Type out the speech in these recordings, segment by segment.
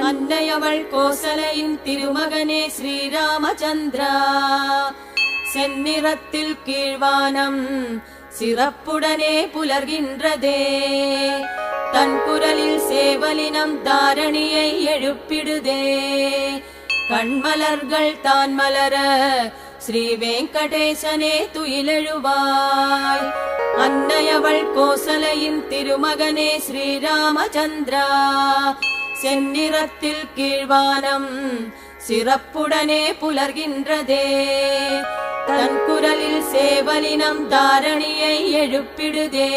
அன்னையவள் கோசலையின் திருமகனே ஸ்ரீராமச்சந்திரா. செந்நிறத்தில் கீழ்வானம் சிறப்புடனே புலர்கின்றதே. தன் குரலில் சேவலினம் தாரணியை எழுப்பிடுதே. கண்மலர்கள் தான் மலர ஸ்ரீ வெங்கடேசனே துயிலெழுவாய். அன்னையவள் கோசலையின் திருமகனே ஸ்ரீராமச்சந்திரா. செந்நிறத்தில் கீழ்வானம் சிறப்புடனே புலர்கின்றதே. தன் குரலில் சேவலினம் தாரணியை எழுப்பிடுதே.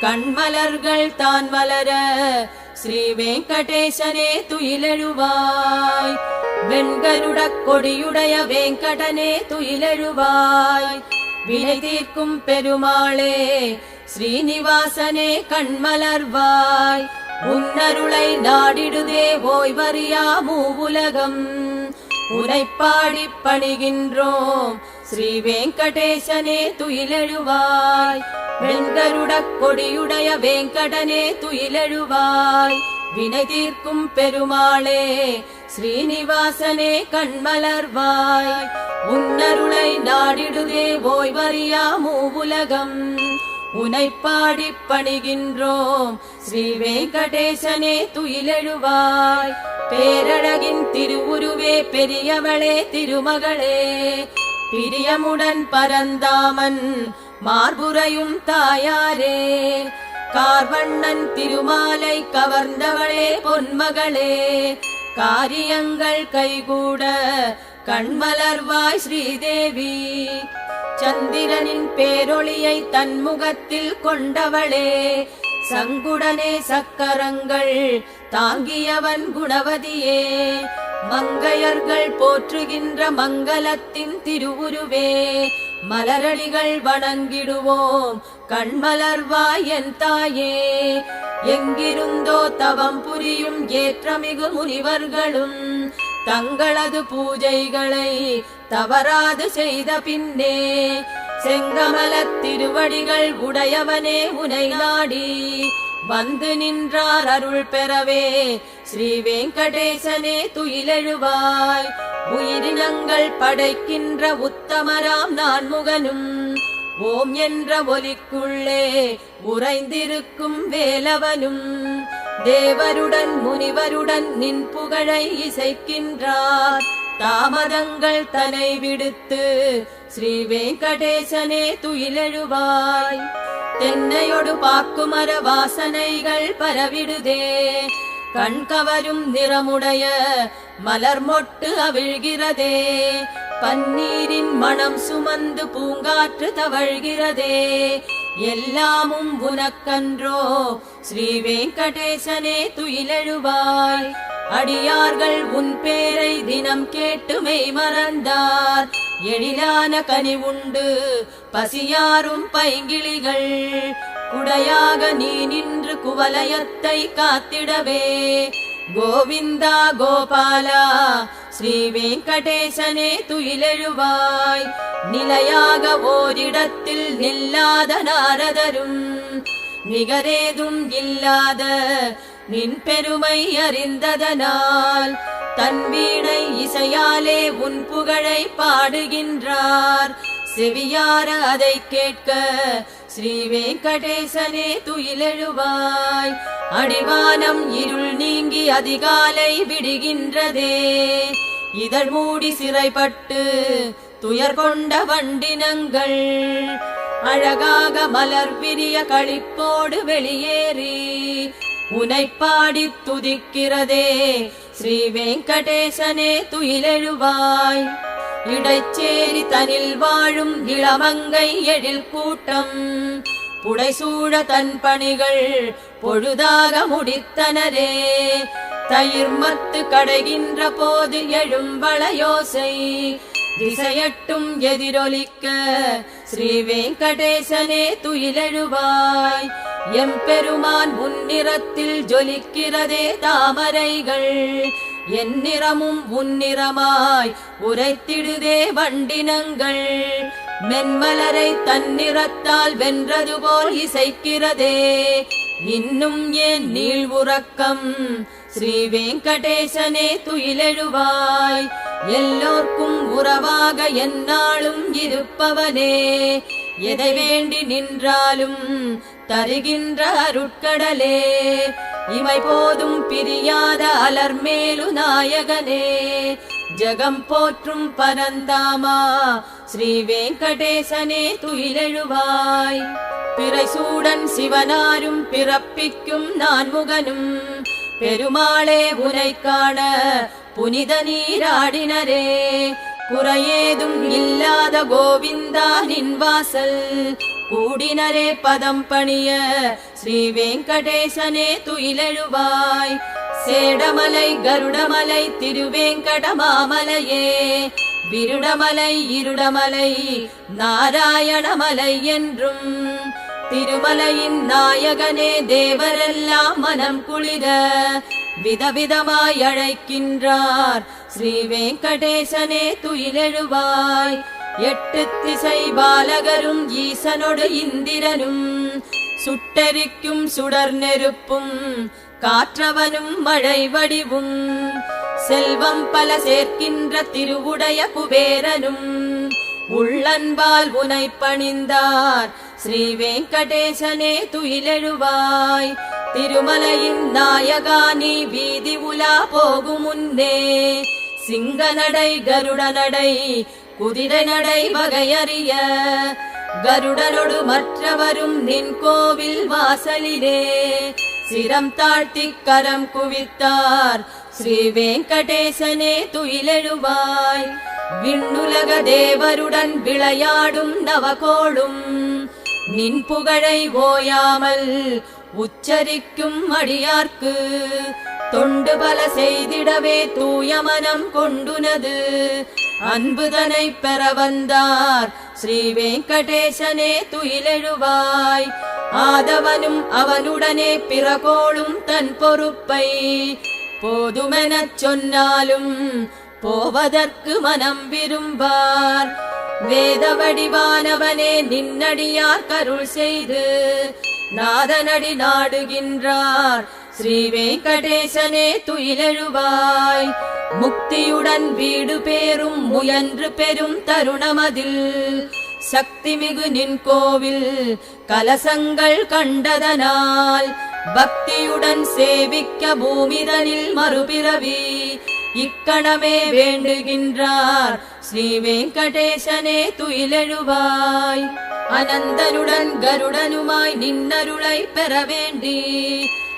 கண்மலர்கள் தான் வளர ஸ்ரீ வெங்கடேசனே துயிலெழுவாய். வெண்கருட கொடியுடைய வெங்கடனே துயிலெழுவாய். வினை தீர்க்கும் பெருமாளே ஸ்ரீனிவாசனே கண்மலர்வாய். உன்னருளை நாடிடுதே ஓய்வறியா மூவுலகம். உனைப்பாடி பணிகின்றோம். ஸ்ரீ வெங்கடேசனே துயிலெழுவாய். வெண்கருட கொடியுடைய வேங்கடனே துயிலெழுவாய். வினை தீர்க்கும் பெருமாளே ஸ்ரீனிவாசனே கண்மலர்வாய். உன்னருளை நாடிடுதே ஓய்வறியா மூவுலகம். உனை பாடி பணிகின்றோம். ஸ்ரீ வெங்கடேசனே துயிலெழுவாய். பேரழகின் திருவுருவே பெரியவளே திருமகளே. பிரியமுடன் பரந்தாமன் மார்புரையும் தாயாரே. கார்வண்ணன் திருமாலை கவர்ந்தவளே பொன்மகளே. காரியங்கள் கைகூட கண்மலர்வாய் ஸ்ரீதேவி. சந்திரனின் பேரொளியை தன்முகத்தில் கொண்டவளே சங்குடனே சக்கரங்கள் தாங்கியவன் குணவதியே. மங்கையர்கள் போற்றுகின்ற மங்களத்தின் திருவுருவே மலரடிகள் வணங்கிடுவோம் கண்மலர்வாய் என் தாயே. எங்கிருந்தோ தவம் புரியும் ஏற்றமிகு முனிவர்களும் தங்களது பூஜைகளை தவறாது செய்த பின்னே செங்கமலத் திருவடிகள் உடையவனே உனை நாடி வந்து நின்றார் அருள் பெறவே. ஸ்ரீ வெங்கடேசனே துயிலெழுவாய். உயிரினங்கள் படைக்கின்ற உத்தமராம் நான் முகனும் ஓம் என்ற ஒலிக்குள்ளே உறைந்திருக்கும் வேலவனும். தேவருடன் முனிவருடன் நின் புகழை இசைக்கின்றார். தாமதங்கள் தனை விடுத்து ஸ்ரீ வெங்கடேசனே துயிலெழுவாய். தென்னையொடு பாக்குமர வாசனைகள் பரவிடுதே. கண்கவரும் நிறமுடைய மலர் மொட்டு அவிழ்கிறதே. பன்னீரின் மனம் சுமந்து பூங்காற்று தவழ்கிறதே. எல்லாமும் உனக்கன்றோ. ஸ்ரீ வெங்கடேசனே துயிலெழுவாய். அடியார்கள் உன் பேரை தினம் கேட்டுமை மறந்தார். எழிலான கனி உண்டு பசியாரும் பைங்கிளிகள். குடையாக நீ நின்று குவலயத்தை காத்திடவே. கோவிந்தா கோபாலா ஸ்ரீ வெங்கடேசனே துயிலெழுவாய் நிலையாக ஓரிடத்தில் நில்லாத நாரதரும் நிகரேதும் இல்லாத நின் பெருமை அறிந்ததனால் தன் வீணை இசையாலே உன் புகழை பாடுகின்றார் செவியார அதை கேட்க ஸ்ரீ வெங்கடேசனே துயிலெழுவாய். அடிவானம் இருள் நீங்கி அதிகாலை விடுகின்றதே. இதழ் மூடி சிறைப்பட்டு துயர் கொண்ட வண்டினங்கள். அழகாக மலர் பிரிய களிப்போடு வெளியேறி உனைப்பாடி துதிக்கிறதே. ஸ்ரீ வெங்கடேசனே துயிலெழுவாய். இடைச்சேரி தனில் வாழும் இளமங்கை எழில் கூட்டம். புடைசூழ தன் பணிகள் பொழுதாக முடித்தனரே. தயிர்மத்து கடைகின்ற போது எழும் வளையோசை. திசையட்டும் எதிரொலிக்க ஸ்ரீ வெங்கடேசனே துயிலெழுவாய். எம்பெருமான் முன்னிறத்தில் ஜொலிக்கிறதே தாமரைகள். என் நிறமும் உன்னிறமாய் உரைத்திடுதே வண்டினங்கள். மென்மலரை தன்னிறத்தால் வென்றது போல் இசைக்கிறதே. இன்னும் ஏன் நீள் உறக்கம்? ஸ்ரீ வெங்கடேசனே துயிலெழுவாய். எல்லோர்க்கும் உறவாக என்னாலும் இருப்பவனே. எதை வேண்டி நின்றாலும் தருகின்ற அருட்கடலே. இமை போதும் பிரியாத அலர்மேலு நாயகனே. ஜகம் போற்றும் பரந்தாமா ஸ்ரீ வெங்கடேசனே துயிலெழுவாய். பிறை சூடன் சிவனாரும் பிறப்பிக்கும் நான்முகனும் பெருமாளே உரை காண புனித நீராடினரே. குறையேதும் இல்லாத கோவிந்தா நின் வாசல் கூடினரே பதம் பணிய ஸ்ரீ வெங்கடேசனே துயிலெழுவாய். சேடமலை கருடமலை திருவேங்கடமாமலையே. விருடமலை இருடமலை நாராயணமலை என்றும். திருமலையின் நாயகனே தேவரெல்லாம் மனம் குளிர விதவிதமாய் அழைக்கின்றார். ஸ்ரீ வெங்கடேசனே துயிலெழுவாய். எட்டு திசை பாலகரும் ஈசனொடு இந்திரனும் சுட்டரிக்கும் சுடர் நெருப்பும் காற்றவனும் மழை வடிவும் செல்வம் பல சேர்க்கின்ற திருவுடைய குபேரனும் உள்ளன்பால் உனை பணிந்தார். ஸ்ரீ வெங்கடேசனே துயிலெழுவாய். திருமலையின் நாயகா நீ வீதி உலா போகும் முன்னே சிங்க நடை கருட நடை குதிரை நடை வகையறிய கருடனொடு மற்றவரும் நின் கோவில் வாசலிலே. சிரம் தாழ்த்தி கரம் குவித்தார் ஸ்ரீ வெங்கடேசனே துயிலெழுவாய். விண்ணுலக தேவருடன் விளையாடும் நவகோளும். நின் புகழை ஓயாமல் உச்சரிக்கும் அடியார்க்கு. தொண்டு பல செய்திடவே தூய மனம் கொண்டுனது. அன்புதனை பெற வந்தார் ஸ்ரீ வெங்கடேசனே துயிலெழுவாய். ஆதவனும் அவனுடனே பிறகோளும் தன் பொறுப்பை. போதுமெனச் சொன்னாலும் போவதற்கு மனம் விரும்பார். வேத வடிவானவனே நின்னடியார் கருள் செய்து. நாதனடி நாடுகின்றார். ஸ்ரீ வெங்கடேசனே துயிலெழுவாய். முக்தியுடன் வீடு பேரும் முயன்று பெரும் தருணமதில். சக்திமிகு நின் கோவில் கலசங்கள் கண்டதனால். பக்தியுடன் சேவிக்க பூமிதனில் மறுபிறவி. இக்கணமே வேண்டுகின்றார் ஸ்ரீ வெங்கடேசனே துயிலெழுவாய். அனந்தனுடன் கருடனுமாய் நின்னருளை பெற வேண்டி.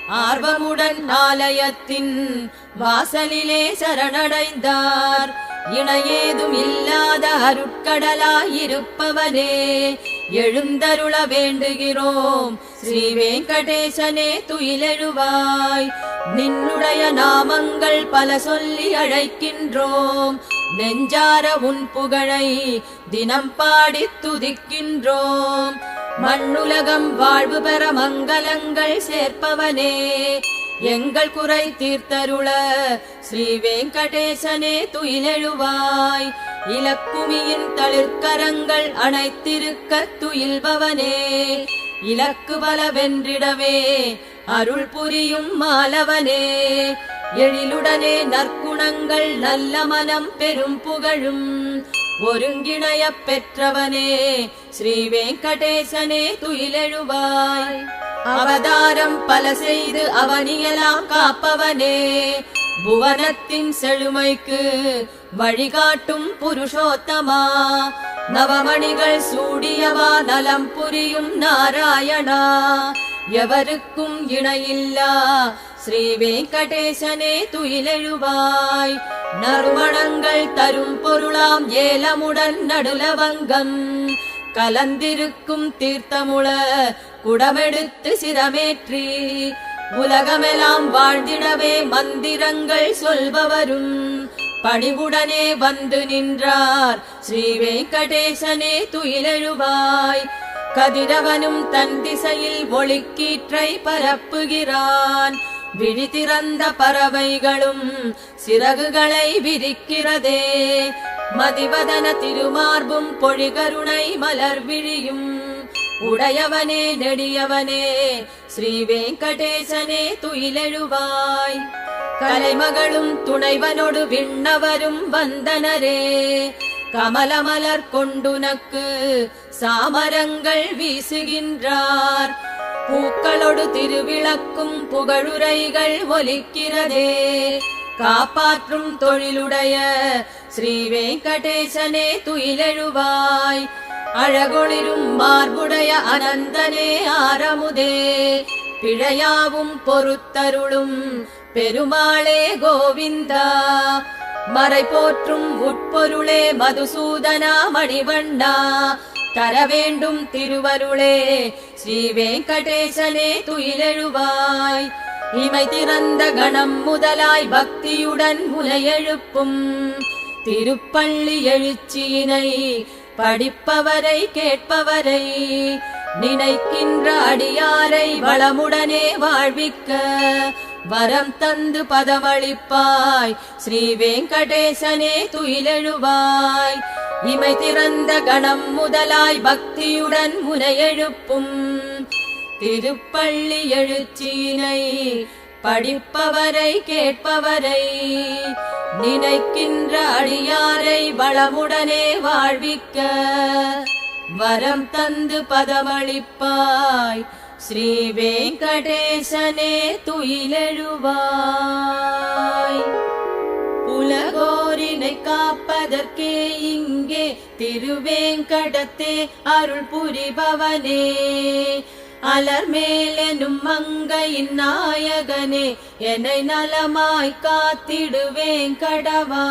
ஆர்வமுடன் ஆலயத்தின் வாசலிலே சரணடைந்தார். இணையேதும் இல்லாத அருட்கடலாயிருப்பவனே எழுந்தருள வேண்டுகிறோம். ஸ்ரீ வெங்கடேசனே துயிலெழுவாய். நின்னுடைய நாமங்கள் பல சொல்லி அழைக்கின்றோம். நெஞ்சார உன் புகழை தினம் பாடி துதிக்கின்றோம். மண்ணுலகம் வாழ்வு பெற மங்களங்கள் சேர்ப்பவனே. எங்கள் குறை தீர்த்தருள ஸ்ரீ வெங்கடேசனே துயிலெழுவாய். இலக்குமியின் தளிர்கரங்கள் அனைத்திருக்க துயில்பவனே. இலக்கு பலவென்றிடவே அருள் புரியும் மாலவனே. எழிலுடனே நற்குணங்கள் நல்ல மனம் பெரும் புகழும். ஒருங்கிணைய பெற்றவனே ஸ்ரீ வெங்கடேசனே துயிலெழுவாய். அவதாரம் பல செய்து அவனியலாம் காப்பவனே புவனத்தின் செழுமைக்கு வழிகாட்டும் புருஷோத்தமா. நவமணிகள் சூடியவா நலம் புரியும் நாராயணா. எவருக்கும் இணையில்லா ஸ்ரீ வெங்கடேசனே துயிலெழுவாய். நறுமணங்கள் தரும் பொருளாம் ஏலமுடன் நடுலவங்கம். கலந்திருக்கும் தீர்த்தமுள குடமெடுத்து சிரமேற்றி. உலகமெல்லாம் வாழ்ந்திடவே மந்திரங்கள் சொல்பவரும். பணிவுடனே வந்து நின்றார். ஸ்ரீ வெங்கடேசனே துயிலெழுவாய். கதிரவனும் தன் திசையில் ஒளிக்கீற்றை பரப்புகிறான். விழி திறந்த பறவைகளும் சிறகுகளை விரிக்கிறதே. மதிவதன திருமார்பும் பொழிகருணை மலர் விழியும். உடையவனே நெடியவனே ஸ்ரீ வெங்கடேசனே துயிலெழுவாய். கலைமகளும் துணைவனொடு விண்ணவரும் வந்தனரே. கமலமலர் கொண்டுனக்கு சாமரங்கள் வீசுகின்றார். பூக்களொடு திருவிளக்கும் புகழுரைகள் ஒலிக்கிறதே. காப்பாற்றும் தொழிலுடைய ஸ்ரீ வெங்கடேசனே துயிலெழுவாய். அழகொளிரும் மார்புடைய அனந்தனே ஆரமுதே. பிழையாவும் பொறுத்தருளும் பெருமாளே கோவிந்தா மறை போற்றும் உட்பொருளே மதுசூதனா மணிவண்ணா தர வேண்டும் திருவருளே ஸ்ரீ வெங்கடேசனே துயிலெழுவாய். இமை திறந்த கணம் முதலாய் பக்தியுடன் முலையெழுப்பும் திருப்பள்ளி எழுச்சியினை படிப்பவரை கேட்பவரை நினைக்கின்ற அடியாரை வளமுடனே வாழ்விக்க வரம் தந்து பதமளிப்பாய். ஸ்ரீ வெங்கடேசனே துயிலெழுவாய். இமை திறந்த கணம் முதலாய் பக்தியுடன் முனையெழுப்பும். திருப்பள்ளி எழுச்சியினை படிப்பவரை கேட்பவரை. நினைக்கின்ற அடியாரை வளமுடனே வாழ்விக்க. வரம் தந்து பதமளிப்பாய். ஸ்ரீ வெங்கடேசனே துயிலெழுவாய். உலகோரினை காப்பதற்கே இங்கே திருவேங்கடத்தே அருள் புரிபவனே. அலர்மேலெனும் மங்கையின் நாயகனே என்னை நலமாய் காத்திடுவேன் கடவா.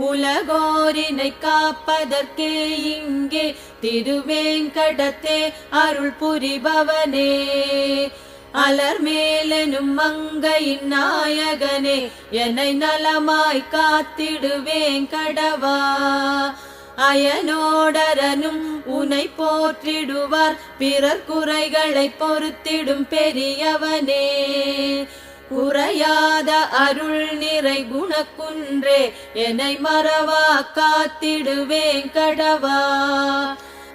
உலகோரினை காப்பதற்கே இங்கே திருவேங்கடத்தே அருள் புரிபவனே. அலர்மேலெனும் மங்கையின் நாயகனே என்னை நலமாய் காத்திடுவேன் கடவா. அயனோடரனும் உனை போற்றிடுவார் பிறர் குறைகளை பொறுத்திடும் பெரியவனே. குறையாத அருள் நிறை குணக்குன்றே என்னை மறவா காத்திடுவேன் கடவா.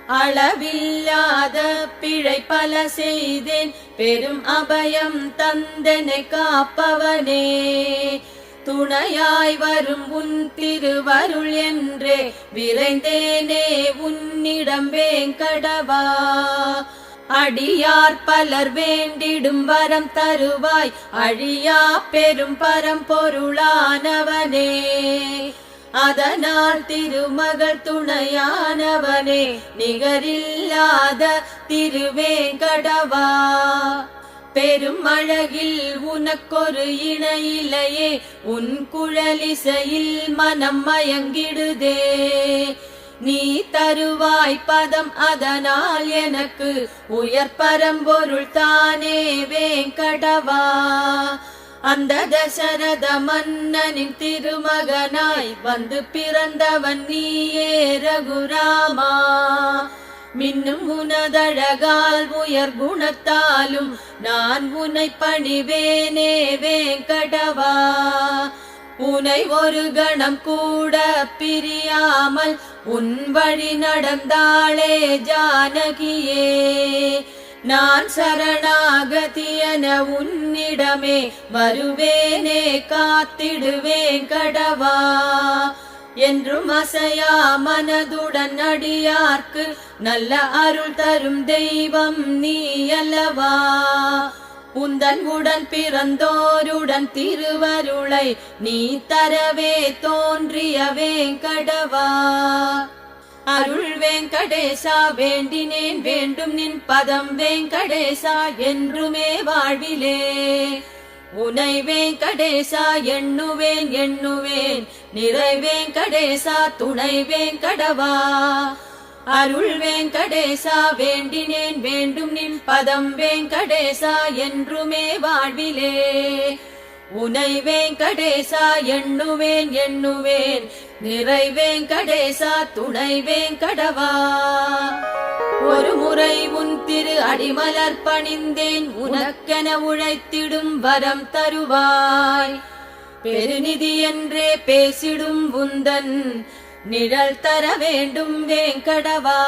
அளவில்லாத பிழை பல செய்தேன் பெரும் அபயம் தந்தனை காப்பவனே. துணையாய் வரும் உன் திருவருள் என்றே விரைந்தேனே உன்னிடம் வேங்கடவா. அடியார் பலர் வேண்டிடும் வரம் தருவாய். அழியா பெரும் பரம்பொருளானவனே அதனால் திருமகள் துணையானவனே. நிகரில்லாத திருவேங்கடவா. பெருமழகில் உனக்கொரு இணையிலையே. உன் குழலிசையில் மனம் மயங்கிடுதே. நீ தருவாய் பதம் அதனால் எனக்கு உயர் பரம்பொருள் தானே வேங்கடவா. அந்த தசரத மன்னனின் திருமகனாய் வந்து பிறந்தவன் நீயே ரகுராமா. மின்னும் உனதழகால் உயர் குணத்தாலும் நான் உன்னை பணிவேனே வேங்கடவா. உனை ஒரு கணம் கூட பிரியாமல் உன் வழி நடந்தாளே ஜானகியே. நான் சரணாகதியன உன்னிடமே வருவேனே காத்திடுவேன் கடவா. என்றும் அசையா மனதுடன் அடியார்க்கு நல்ல அருள் தரும் தெய்வம் நீ அல்லவா. உந்தன் உடன் பிறந்தோருடன் திருவருளை நீ தரவே தோன்றிய வேங்கடவா. அருள் வேங்கடேசா வேண்டினேன் வேண்டும் நின் பதம் வேங்கடேசா என்றுமே வாழ்விலே. உனை வேங்கடேசா எண்ணுவேன் எண்ணுவேன் நிறை வேங்கடேசா துணை வேங்கடவா. அருள் வேங்கடேசா வேண்டினேன் வேண்டும் நின் பதம் வேங்கடேசா என்றுமே வாழ்விலே. உனை வேங்கடேசா எண்ணுவேன் எண்ணுவேன். நிறை வேங்கடேசா துணை வேங்கடவா. ஒரு முறை உன் திரு அடிமலர் பணிந்தேன் உனக்கென உழைத்திடும் வரம் தருவாய். பெருநிதி என்றே பேசிடும் உந்தன் நிழல் தர வேண்டும் வேங்கடவா?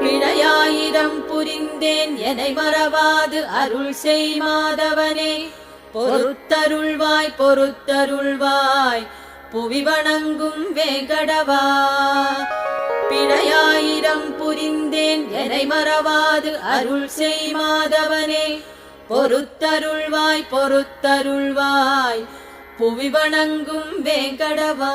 பிழையாயிரம் புரிந்தேன் என்னை மறவாது அருள் செய் மாதவனே. பொறுத்தருள்வாய் பொறுத்தருள்வாய் புவி வணங்கும் வேங்கடவா? பிழையாயிரம் புரிந்தேன் என்னை மறவாது அருள் செய் மாதவனே. பொறுத்தருள்வாய் பொறுத்தருள்வாய் புவி வணங்கும் வேங்கடவா.